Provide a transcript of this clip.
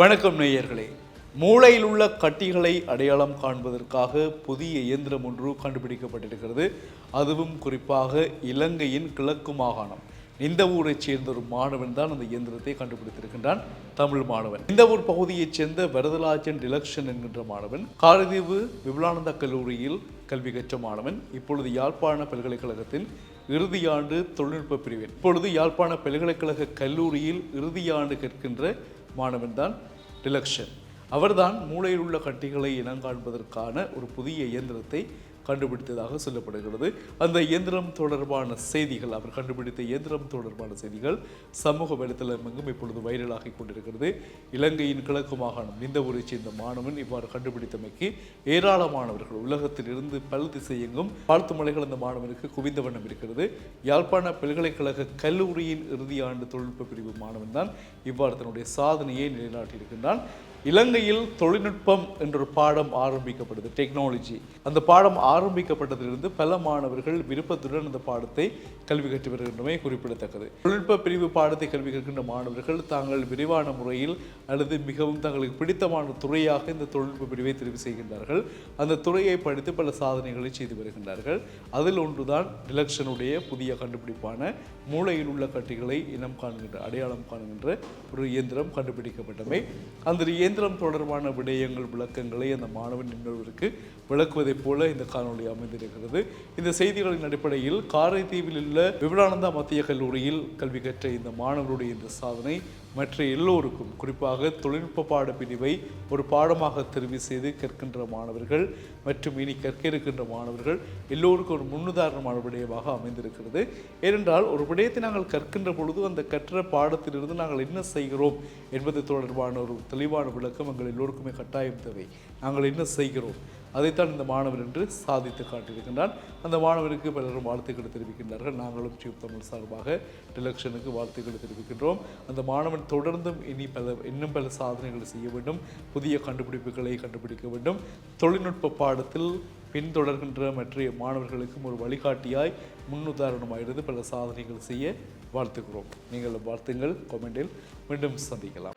வணக்கம் நேயர்களே. மூளையில் உள்ள கட்டிகளை அடையாளம் காண்பதற்காக புதிய இயந்திரம் ஒன்று கண்டுபிடிக்கப்பட்டிருக்கிறது. அதுவும் குறிப்பாக இலங்கையின் கிழக்கு மாகாணம். இந்த ஊரைச் சேர்ந்த ஒரு மாணவன் தான் அந்த இயந்திரத்தை கண்டுபிடித்திருக்கின்றான். தமிழ் மாணவன். இந்த ஊர் பகுதியைச் சேர்ந்த வரதராஜன் டிலக்ஷன் என்கின்ற மாணவன் காரதீவு விபுலானந்த கல்லூரியில் கல்வி கற்ற மாணவன் இப்பொழுது யாழ்ப்பாண பல்கலைக்கழகத்தின் இறுதியாண்டு தொழில்நுட்ப பிரிவில் இப்பொழுது யாழ்ப்பாண பல்கலைக்கழக கல்லூரியில் இறுதியாண்டு கற்கின்ற மாணவன் தான் டிலக்ஷன் அவர்தான் மூளையில் உள்ள கட்டிகளை இனங்காண்பதற்கான ஒரு புதிய இயந்திரத்தை கண்டுபிடித்ததாக சொல்லப்படுகிறது. அந்த இயந்திரம் தொடர்பான செய்திகள் அவர் கண்டுபிடித்த இயந்திரம் தொடர்பான செய்திகள் சமூக வலைத்தளமெங்கும் இப்பொழுது வைரலாகி கொண்டிருக்கிறது. இலங்கையின் கிழக்கு மாகாணம் இந்த ஊரை சேர்ந்த மாணவன் இவ்வாறு கண்டுபிடித்தமைக்கு ஏராளமானவர்கள் உலகத்தில் இருந்து பல திசையெங்கும் வாழ்த்து மலைகள் அந்த மாணவனுக்கு குவிந்த வண்ணம் இருக்கிறது. யாழ்ப்பாண பல்கலைக்கழக கல்லூரியின் இறுதி ஆண்டு தொழில்நுட்ப பிரிவு மாணவன் தான் இவ்வாறு தன்னுடைய சாதனையை நிலைநாட்டியிருக்கின்றான். இலங்கையில் தொழில்நுட்பம் என்ற பாடம் ஆரம்பிக்கப்படுது டெக்னாலஜி அந்த பாடம் ஆரம்பிக்கப்பட்டதிலிருந்து பல மாணவர்கள் விருப்பத்துடன் அந்த பாடத்தை கல்வி கற்று வருகின்றமை குறிப்பிடத்தக்கது. தொழில்நுட்ப பிரிவு பாடத்தை கல்வி கற்கின்ற மாணவர்கள் தாங்கள் விரிவான முறையில் அல்லது மிகவும் தங்களுக்கு பிடித்தமான துறையாக இந்த தொழில்நுட்ப பிரிவை தெரிவு செய்கின்றார்கள். அந்த துறையை படித்து பல சாதனைகளை செய்து வருகின்றார்கள். அதில் ஒன்றுதான் டிலக்ஷனுடைய புதிய கண்டுபிடிப்பான மூளையில் உள்ள கட்டிகளை இனம் காண்கின்ற அடையாளம் காண்கின்ற ஒரு இயந்திரம் கண்டுபிடிக்கப்பட்டமை. அந்த இயந்திரம் தொடர்பான விடயங்கள் விளக்கங்களை அந்த மாணவன் இன்னொருவருக்கு விளக்குவதைப் போல இந்த காணொலி அமைந்திருக்கிறது. இந்த செய்திகளின் அடிப்படையில் காரைதீவில் உள்ள விவேகானந்தா மத்திய கல்லூரியில் கல்வி கற்ற இந்த மாணவருடைய இந்த சாதனை மற்ற எல்லோருக்கும் குறிப்பாக தொழில்நுட்ப பாட பிரிவை ஒரு பாடமாக தெரிவு செய்து கற்கின்ற மாணவர்கள் மற்றும் இனி கற்க இருக்கின்ற மாணவர்கள் எல்லோருக்கும் ஒரு முன்னுதாரணமான விடயமாக அமைந்திருக்கிறது. ஏனென்றால் ஒரு விடயத்தை நாங்கள் கற்கின்ற பொழுது அந்த கற்ற பாடத்திலிருந்து நாங்கள் என்ன செய்கிறோம் என்பது தொடர்பான ஒரு தெளிவான விளக்கம் எங்கள் எல்லோருக்குமே கட்டாயம் தேவை. நாங்கள் என்ன செய்கிறோம்? அதைத்தான் இந்த மாணவர் என்று சாதித்து காட்டியிருக்கின்றான். அந்த மாணவருக்கு பலரும் வாழ்த்துக்களை தெரிவிக்கின்றார்கள். நாங்களும் டியூப் தமிழ் சார்பாக டிலக்ஷனுக்கு வாழ்த்துக்களை தெரிவிக்கின்றோம். அந்த மாணவன் தொடர்ந்தும் இனி பல இன்னும் பல சாதனைகளை செய்ய வேண்டும். புதிய கண்டுபிடிப்புகளை கண்டுபிடிக்க வேண்டும். தொழில்நுட்ப பாடத்தில் பின்தொடர்கின்ற மற்ற மாணவர்களுக்கும் ஒரு வழிகாட்டியாய் முன்னுதாரணமாகிருந்து பல சாதனைகள் செய்ய வாழ்த்துக்கிறோம் நீங்கள் வாழ்த்துங்கள். கொமெண்டில் மீண்டும் சந்திக்கலாம்.